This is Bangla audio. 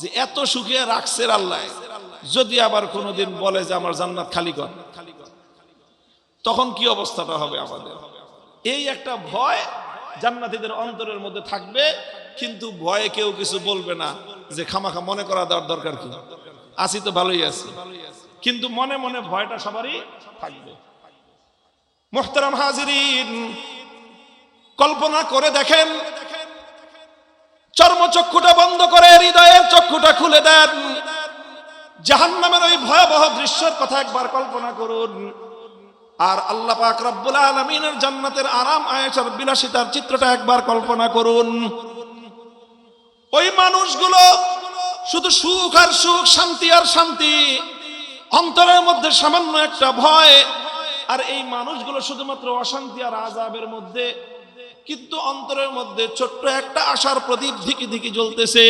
যে এত সুখে রাখছে আল্লাহ। যদি আবার কোনোদিন বলে যে আমার জান্নাত খালি কর, তখন কি অবস্থাটা হবে আমাদের? এই একটা ভয় জান্নাতীদের অন্তরের মধ্যে থাকবে, কিন্তু ভয়ে কেউ কিছু বলবে না যে খামাখা মনে করা দেওয়ার দরকার কি? আছি তো ভালোই আছি। কিন্তু মনে মনে ভয়টা সবারই থাকবে। মোহতারাম হাজিরিন, কল্পনা করে দেখেন চর্মচক্ষুটা বন্ধ করে, হৃদয়ের চক্ষুটা খুলে দেন। জাহান্নামের ওই ভয়াবহ দৃশ্যের কথা একবার কল্পনা করুন। আর আল্লাহ পাক রব্বুল আলামিনের জান্নাতের আরাম আয়েশার বিলাসিতার চিত্রটা একবার কল্পনা করুন। ওই মানুষগুলো শুধু সুখ আর সুখ, শান্তি আর শান্তি, অন্তরের মধ্যে সামান্য একটা ভয়। আর এই মানুষগুলো শুধুমাত্র অশান্তি আর আজাবের মধ্যে কিন্তু অন্তরের মধ্যে ছোট্ট একটা আশার প্রদীপ ধিকি ধিকি জ্বলতেছে।